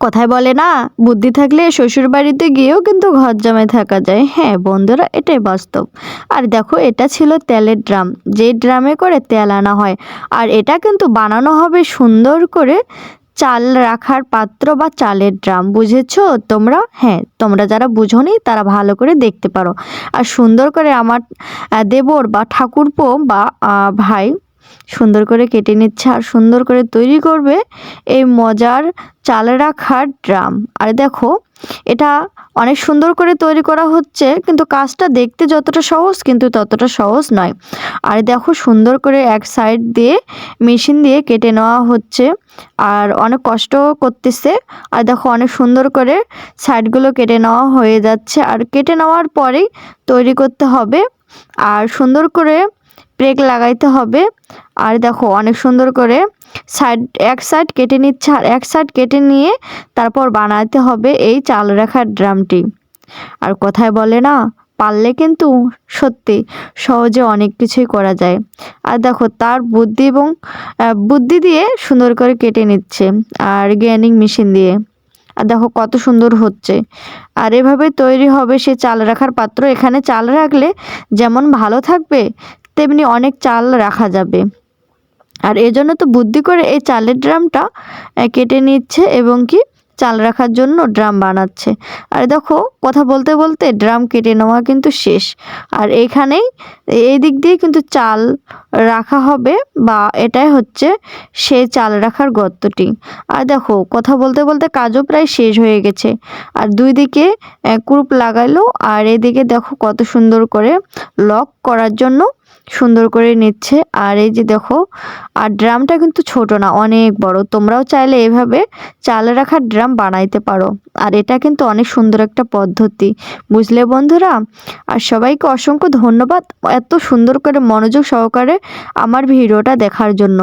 কথায় বলে না, বুদ্ধি থাকলে শ্বশুর বাড়িতে গিয়েও কিন্তু ঘর জামাই থাকা যায়। হ্যাঁ বন্ধুরা, এটাই বাস্তব। আর দেখো, এটা ছিল তেলের ড্রাম। যে ড্রামে করে তেল আনা হয়। আর এটা কিন্তু বানানো হবে সুন্দর করে চাল রাখার পাত্র বা চালের ড্রাম। বুঝেছ? তোমরা? হ্যাঁ তোমরা যারা বুঝোনি, তারা ভালো করে দেখতে পারো। আর সুন্দর করে আমার দেবর বা ঠাকুরপো বা ভাই সুন্দর করে কেটে নিচ্ছে আর সুন্দর করে তৈরি করবে এই মজার চাল রাখার ড্রাম। আর দেখো, এটা অনেক সুন্দর করে তৈরি করা হচ্ছে, কিন্তু কাজটা দেখতে যতটা সহজ, কিন্তু ততটা সহজ নয়। আর দেখো, সুন্দর করে এক সাইড দিয়ে মেশিন দিয়ে কেটে নেওয়া হচ্ছে আর অনেক কষ্ট করতেছে। আর দেখো, অনেক সুন্দর করে সাইডগুলো কেটে নেওয়া হয়ে যাচ্ছে। আর কেটে নেওয়ার পরেই তৈরি করতে হবে। আর সুন্দর করে ব্রেক লাগাইতে হবে। আর দেখো অনেক সুন্দর করে সাইড, এক সাইড কেটে নিচ্ছে আর এক সাইড কেটে নিয়ে তারপর বানাতে হবে এই চাল রাখার ড্রামটি। আর কথায় বলে না, পারলে কিন্তু সত্যি সহজে অনেক কিছুই করা যায়। আর দেখো তার বুদ্ধি এবং বুদ্ধি দিয়ে সুন্দর করে কেটে নিচ্ছে আর গ্যানিং মেশিন দিয়ে। আর দেখো কত সুন্দর হচ্ছে। আর এভাবে তৈরি হবে সে চাল রাখার পাত্র। এখানে চাল রাখলে যেমন ভালো থাকবে তেমনি অনেক চাল রাখা যাবে। আর এজন্য তো বুদ্ধি করে এই চালের ড্রামটা কেটে নিচ্ছে এবং কি চাল রাখার জন্য ড্রাম বানাচ্ছে। আর দেখো, কথা বলতে বলতে ড্রাম কেটে নেওয়া কিন্তু শেষ। আর এইখানেই এই দিক দিয়ে কিন্তু চাল রাখা হবে বা এটাই হচ্ছে সে চাল রাখার গর্তটি। আর দেখো, কথা বলতে বলতে কাজও প্রায় শেষ হয়ে গেছে। আর দুই দিকে কুরুপ লাগাইলো আর এদিকে দেখো কত সুন্দর করে লক করার জন্য সুন্দর করে নিচ্ছে। আর এই যে দেখো, আর ড্রামটা কিন্তু ছোট না, অনেক বড়। তোমরাও চাইলে এভাবে চাল রাখার ড্রাম বানাইতে পারো। আর এটা কিন্তু অনেক সুন্দর একটা পদ্ধতি। বুঝলে বন্ধুরা? আর সবাইকে অসংখ্য ধন্যবাদ এত সুন্দর করে মনোযোগ সহকারে আমার ভিডিওটা দেখার জন্য।